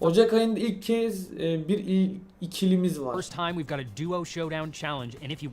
Ocak ayında ilk kez e, bir ikilimiz var. first time we've got a duo showdown challenge, and if you